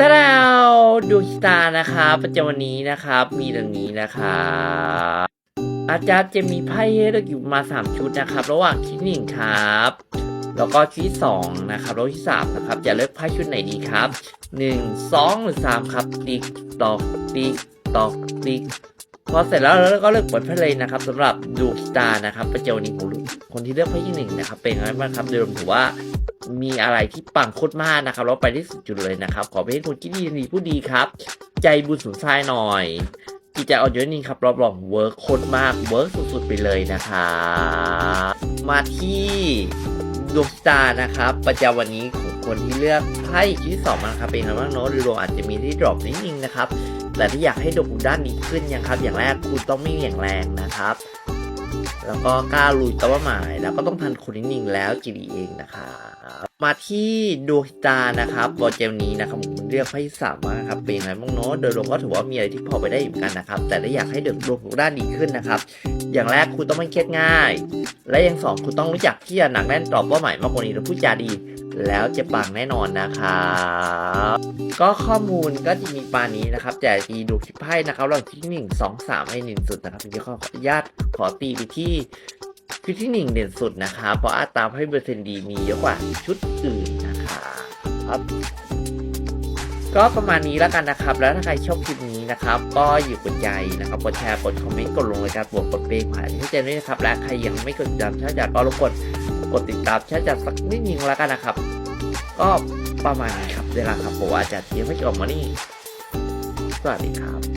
ตาดาวดวงชะตานะครับประจำวันนี้นะครับ มีดังนี้นะครับอาจารย์จะมีไพ่ให้เลือกอยู่มาสามชุดนะครับ ระหว่างชุดหนึ่งครับ แล้วก็ชุดที่สองนะครับแล้วที่สามนะครับ จะเลือกไพ่ชุดไหนดีครับหนึ่งสองหรือสามครับติ๊กตอกติ๊กตอกติ๊กพอเสร็จแล้วเราก็เลือกเปิดไพ่เลยนะครับสำหรับดวงชะตานะครับประจำวันนี้ของคนที่เลือกไพ่ที่หนึ่งนะครับ เป็นยังไงบ้างครับโดยรวมถือว่า มีอะไรที่ปังโคตรมากนะครับแล้วไปที่สุดจุดเลยนะครับ ขอเป็นคนที่ดีดีผู้ดีครับ ใจบุญสุนทรายหน่อยจิตใจอ่อนโยนนี่ครับรับรองเวิร์คโคตรมากเวิร์คสุดๆไปเลยนะครับมาที่ดวงตานะครับ ประจำวันนี้ของคนที่เลือกไพ่ชุดที่สองมานะครับเป็นคำว่าโน้ตดวงอาจจะมีที่ดรอปนิดนึงนะครับแต่ถ้าอยากให้ดวงคุด้านดีขึ้นนะครับ อย่างแรกคุณต้องไม่เหวี่ยงแรงนะครับ แล้วก็กล้าลุยเป้าหมาย แล้วก็ต้องทันคนนิ่งแล้วจีดีเองนะครับมาที่ดวงตานะครับบอลเจลนี้นะครับผมเลือกไพ่สามมาครับเป็นยังไงบ้างเนาะโดยรวมก็ถือว่ามีอะไรที่พอไปได้อยู่เหมือนกันนะครับ แต่ถ้าอยากให้เดินรวมด้านดีขึ้นนะครับ อย่างแรกคุณต้องไม่เครียดง่าย และอย่างสองคุณต้องรู้จักที่จะหนักแน่นตอบเป้าหมายมากกว่านี้และพูดจาดี แล้วจะปังแน่นอนนะครับก็ข้อมูลก็จะมีปานี้นะครับ แต่ตีดูคลิปไพ่นะครับเราที่หนึ่งสองสามให้หนึ่งสุดนะครับทีนี้ขออนุญาตขอตีไปที่ชุดที่หนึ่งเด่นสุดนะครับเพราะอัตราให้เปอร์เซ็นต์ดีมีเยอะกว่าชุดอื่นนะครับก็ประมาณนี้แล้วกันนะครับ แล้วถ้าใครชอบคลิปนี้นะครับ ก็อยู่กดใจนะครับ กดแชร์ กดคอมเมนต์ กดลงรายการบวกกดเปย์ผ่าให้เจนด้วยนะครับ และใครยังไม่กดติดตามชาติจัดก็รบกวน กดติดตามชาติจัดสักนิดนึงแล้วกันนะครับ ก็ประมาณนี้ครับเวลาครับผมอาจจะเทียบให้จบมานี่สวัสดีครับ